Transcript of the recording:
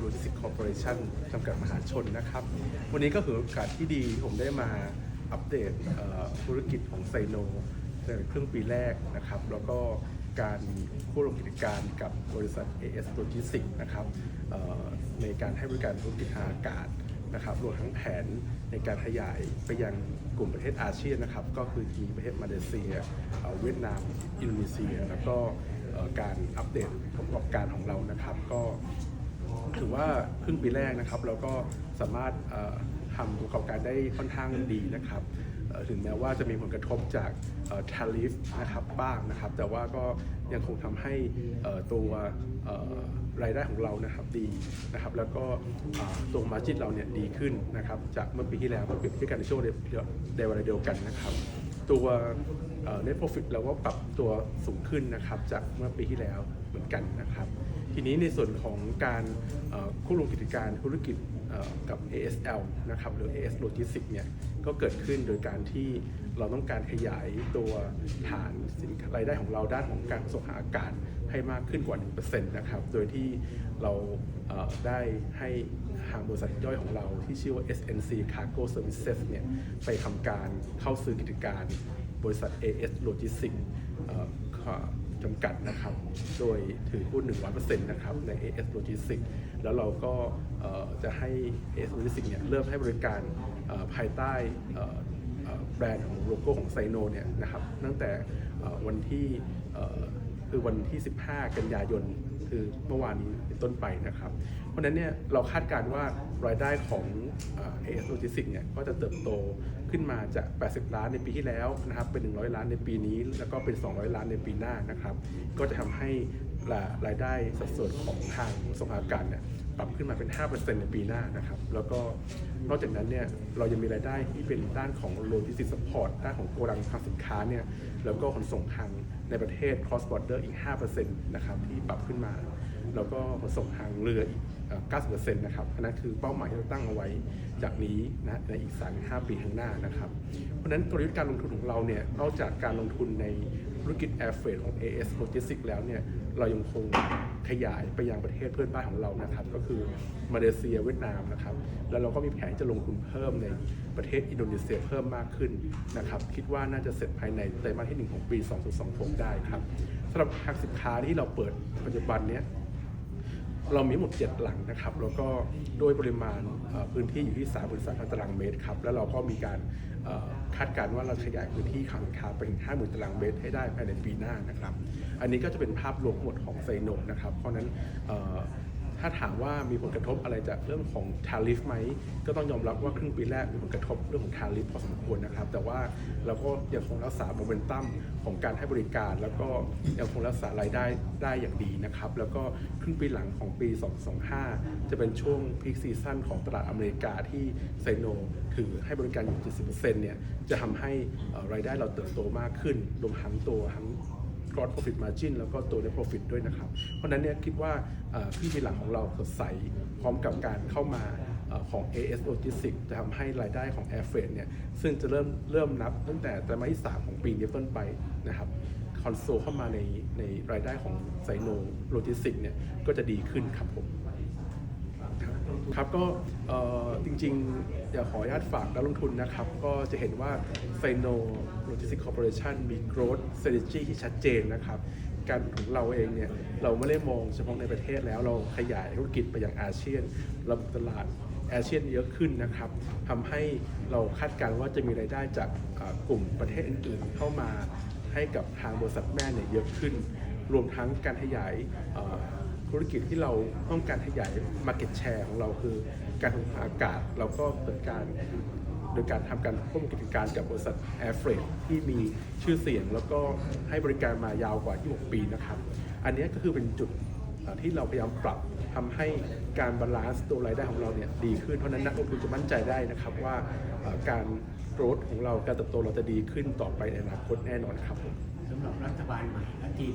โลจิสติกคอร์ปอเรชั่นจำกัดมหาชนนะครับ วันนี้ก็ถือโอกาสที่ดีผมได้มาอัปเดตธุรกิจของไซโนในครึ่งปีแรกนะครับ แล้วก็การผู้ลงกิจการกับบริษัท AS Logistics นะครับในการให้บริการธุรกิจทางอากาศนะครับรวมทั้งแผนในการขยายไปยังกลุ่มประเทศอาเซียนนะครับ ก็คือมีประเทศมาเลเซีย เวียดนาม อินโดนีเซีย แล้วก็การอัปเดตผลประกอบการของเรานะครับ ก็ ถือว่าครึ่งปีแรกนะครับ เราก็สามารถทำประกอบการได้ค่อนข้างดีนะครับถึงแม้ว่าจะมีผลกระทบจากทาริฟนะครับบ้างนะครับ แต่ว่าก็ยังคงทำให้ตัวรายได้ของเรานะครับดีนะครับ แล้วก็ตัวมาจิตเราเนี่ยดีขึ้นนะครับ จากเมื่อปีที่แล้วเมื่อเปรียบเทียบกันในช่วงเดียวในเวลาเดียวกันนะครับ ตัวเอ่อ net profit เราก็ปรับตัวสูงขึ้นนะครับ จากเมื่อปีที่แล้วเหมือนกันนะครับ ทีนี้ในส่วนของการเอ่อคู่ลงกิจการธุรกิจเอ่อกับ ASL นะครับหรือ AS Logistics เนี่ยก็เกิดขึ้นโดยการที่เราต้องการขยายตัวฐานสินรายได้ของเราด้านของการส่งทาอากาศให้มากขึ้นกว่า 1%นะครับ โดยที่เราได้ให้ทางบริษัทย่อยของเราที่ชื่อว่า SNC Cargo Services เนี่ยไปทำการเข้าซื้อกิจการบริษัท AS Logistics จำกัดนะครับ โดยถือหุ้น 100%นะครับใน AS Logistics แล้วเราก็จะให้ AS Logistics เนี่ยเริ่มให้บริการภายใต้แบรนด์ของโลโก้ของไซโนเนี่ยนะครับตั้งแต่วันที่คือวันที่ 15 กันยายน คือเมื่อวานนี้เป็นต้นไปนะครับ เพราะฉะนั้นเนี่ยเราคาดการณ์ว่ารายได้ของเอสโลจิสติกเนี่ยก็จะเติบโตขึ้นมาจาก 80 ล้านในปีที่แล้วนะครับเป็น 100 ล้านในปีนี้ แล้วก็เป็น 200 ล้านในปีหน้านะครับ ก็จะทำให้รายได้สัดส่วนของทางส่งอาการเนี่ย ปรับขึ้นมาเป็น 5%ในปีหน้านะครับ แล้วก็นอกจากนั้นเนี่ยเรายังมีรายได้ที่เป็นด้านของโลจิสติกสปอร์ตด้านของโกดังทางสินค้าเนี่ยแล้วก็ขนส่งทางในประเทศ cross border อีก 5%นะครับที่ปรับขึ้นมา แล้วก็ขนส่งทางเรืออีกเอ่อ90%นะครับอันนั้นคือเป้าหมายที่เราตั้งเอาไว้จากนี้นะในอีก 3-5 ปีข้างหน้านะครับ เพราะฉะนั้นกลยุทธ์การลงทุนของเราเนี่ยนอกจากการลงทุนในธุรกิจ Air Freight ของ AS Logistics แล้วเนี่ยเรายังคงขยายไปยังประเทศเพื่อนบ้านของเรานะครับ ก็คือมาเลเซียเวียดนามนะครับ แล้วเราก็มีแผนจะลงทุนเพิ่มในประเทศอินโดนีเซียเพิ่มมากขึ้นนะครับ คิดว่าน่าจะเสร็จภายในไตรมาสที่ 1 ของปี 2026 ได้ครับสำหรับทางสินค้าที่เราเปิดปัจจุบันเนี้ย เรามีหมด 7 หลังนะครับ แล้วก็ด้วยปริมาณพื้นที่อยู่ที่3 3 0 0 0ตารางเมตรครับ แล้วเราก็มีการคาดการณ์ว่าเราขยายพื้นที่ขายค้าไปถึง50,000ตารางเมตรให้ได้ภายในปีหน้านะครับ อันนี้ก็จะเป็นภาพรวมหมดของไซโนนะครับ เพราะนั้น ถ้าถามว่ามีผลกระทบอะไรจากเรื่องของทาริฟไหม ก็ต้องยอมรับว่าครึ่งปีแรกมีผลกระทบเรื่องของทาริฟพอสมควรนะครับ แต่ว่าเราก็ยังคงรักษาโมเมนตัมของการให้บริการ แล้วก็ยังคงรักษารายได้ได้อย่างดีนะครับ แล้วก็ครึ่งปีหลังของปี 2025 จะเป็นช่วงพีคซีซั่นของตลาดอเมริกาที่ไซโนถือให้บริการอยู่ 70%เนี่ย จะทำให้รายได้เราเติบโตมากขึ้น รวมทั้งตัวทั้ง gross profit margin แล้วก็ตัว net profit ด้วยนะครับ เพราะฉะนั้นเนี่ยคิดว่าพี่ทีหลังของเราสดใสพร้อมกับการเข้ามาเอ่อของ AS Logistics จะทำให้รายได้ของ Air Freight เนี่ยซึ่งจะเริ่มเริ่มนับตั้งแต่ไตรมาสที่ 3 ของปีนี้ต้นไปนะครับคอนโซลเข้ามาในในรายได้ของไซโนโลจิสติกเนี่ยก็จะดีขึ้นครับผม ครับก็จริงๆอยากขออนุญาตฝากนักลงทุนนะครับ ก็จะเห็นว่า s i n o Logistics Corporation มี growth strategy ที่ชัดเจนนะครับ การของเราเองเนี่ย เราไม่ได้มองเฉพาะในประเทศแล้วเราขยายธุรกิจไปยังอาเซียนเราตลาดอาเซียนเยอะขึ้นนะครับทำให้เราคาดการณ์ว่าจะมีรายได้จากกลุ่มประเทศอื่นๆ เข้ามาให้กับทางบริษัทแม่เนี่ยเยอะขึ้น รวมทั้งการขยาย ธุรกิจที่เราต้องการขยาย Market Share ของเราคือการทางอากาศเราก็เปิดการโดยการทำการร่วมกิจการกับบริษัท Air Freight ที่มีชื่อเสียงแล้วก็ให้บริการมายาวกว่า 26 ปีนะครับ อันนี้ก็คือเป็นจุดที่เราพยายามปรับทำให้การบาลานซ์ตัวรายได้ของเราเนี่ยดีขึ้น เพราะนั้นนักลงทุนจะมั่นใจได้นะครับว่าการโกรธของเราการเติบโตเราจะดีขึ้นต่อไปในอนาคตแน่นอนครับสำหรับรัฐบาลใหม่และทีม